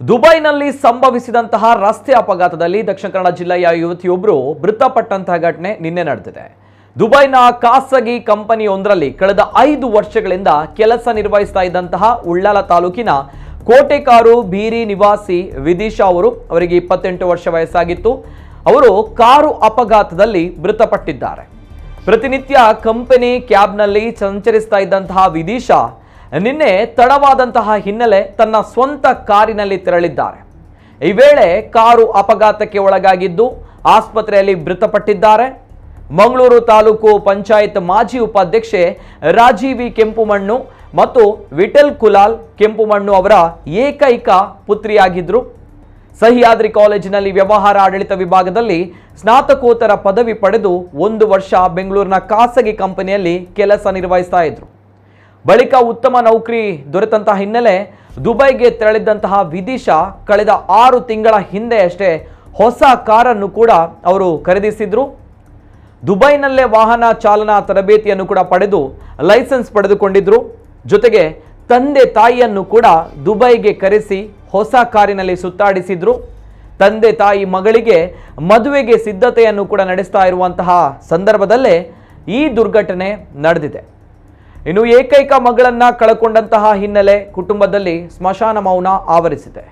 ದುಬೈನಲ್ಲಿ ಸಂಭವಿಸಿದಂತಹ ರಸ್ತೆ ಅಪಘಾತದಲ್ಲಿ ದಕ್ಷಿಣ ಕನ್ನಡ ಜಿಲ್ಲೆಯ ಯುವತಿಯೊಬ್ಬರು ಮೃತಪಟ್ಟಂತಹ ಘಟನೆ ನಿನ್ನೆ ನಡೆದಿದೆ. ದುಬೈನ ಖಾಸಗಿ ಕಂಪನಿಯೊಂದರಲ್ಲಿ ಕಳೆದ ಐದು ವರ್ಷಗಳಿಂದ ಕೆಲಸ ನಿರ್ವಹಿಸ್ತಾ ಇದ್ದಂತಹ ಉಳ್ಳಾಲ ತಾಲೂಕಿನ ಕೋಟೆಕಾರು ಬೀರಿ ನಿವಾಸಿ ವಿದಿಶಾ ಅವರು ಅವರಿಗೆ ಇಪ್ಪತ್ತೆಂಟು ವರ್ಷ ವಯಸ್ಸಾಗಿತ್ತು. ಅವರು ಕಾರು ಅಪಘಾತದಲ್ಲಿ ಮೃತಪಟ್ಟಿದ್ದಾರೆ. ಪ್ರತಿನಿತ್ಯ ಕಂಪನಿ ಕ್ಯಾಬ್ನಲ್ಲಿ ಸಂಚರಿಸ್ತಾ ಇದ್ದಂತಹ ವಿದಿಶಾ ನಿನ್ನೆ ತಡವಾದಂತಹ ಹಿನ್ನೆಲೆ ತನ್ನ ಸ್ವಂತ ಕಾರಿನಲ್ಲಿ ತೆರಳಿದ್ದಾರೆ. ಈ ವೇಳೆ ಕಾರು ಅಪಘಾತಕ್ಕೆ ಒಳಗಾಗಿದ್ದು ಆಸ್ಪತ್ರೆಯಲ್ಲಿ ಮೃತಪಟ್ಟಿದ್ದಾರೆ. ಮಂಗಳೂರು ತಾಲೂಕು ಪಂಚಾಯತ್ ಮಾಜಿ ಉಪಾಧ್ಯಕ್ಷೆ ರಾಜೀವಿ ಕೆಂಪುಮಣ್ಣು ಮತ್ತು ವಿಠಲ್ ಕುಲಾಲ್ ಕೆಂಪುಮಣ್ಣು ಅವರ ಏಕೈಕ ಪುತ್ರಿಯಾಗಿದ್ದರು ಸಹ್ಯಾದ್ರಿ ಕಾಲೇಜಿನಲ್ಲಿ ವ್ಯವಹಾರ ಆಡಳಿತ ವಿಭಾಗದಲ್ಲಿ ಸ್ನಾತಕೋತ್ತರ ಪದವಿ ಪಡೆದು ಒಂದು ವರ್ಷ ಬೆಂಗಳೂರಿನ ಖಾಸಗಿ ಕಂಪನಿಯಲ್ಲಿ ಕೆಲಸ ನಿರ್ವಹಿಸ್ತಾ ಇದ್ರು. ಬಳಿಕ ಉತ್ತಮ ನೌಕರಿ ದೊರೆತಂತಹ ಹಿನ್ನೆಲೆ ದುಬೈಗೆ ತೆರಳಿದ್ದಂತಹ ವಿದಿಶಾ ಕಳೆದ ಆರು ತಿಂಗಳ ಹಿಂದೆ ಅಷ್ಟೇ ಹೊಸ ಕಾರನ್ನು ಕೂಡ ಅವರು ಖರೀದಿಸಿದ್ರು. ದುಬೈನಲ್ಲೇ ವಾಹನ ಚಾಲನಾ ತರಬೇತಿಯನ್ನು ಕೂಡ ಪಡೆದು ಲೈಸೆನ್ಸ್ ಪಡೆದುಕೊಂಡಿದ್ರು. ಜೊತೆಗೆ ತಂದೆ ತಾಯಿಯನ್ನು ಕೂಡ ದುಬೈಗೆ ಕರೆಸಿ ಹೊಸ ಕಾರಿನಲ್ಲಿ ಸುತ್ತಾಡಿಸಿದ್ರು. ತಂದೆ ತಾಯಿ ಮಗಳಿಗೆ ಮದುವೆಗೆ ಸಿದ್ಧತೆಯನ್ನು ಕೂಡ ನಡೆಸ್ತಾ ಇರುವಂತಹ ಸಂದರ್ಭದಲ್ಲೇ ಈ ದುರ್ಘಟನೆ ನಡೆದಿದೆ. ಇನ್ನು ಏಕೈಕ ಮಗಳನ್ನ ಕಳಕೊಂಡಂತಹ ಹಿನ್ನೆಲೆ ಕುಟುಂಬದಲ್ಲಿ ಸ್ಮಶಾನ ಮೌನ ಆವರಿಸಿದೆ.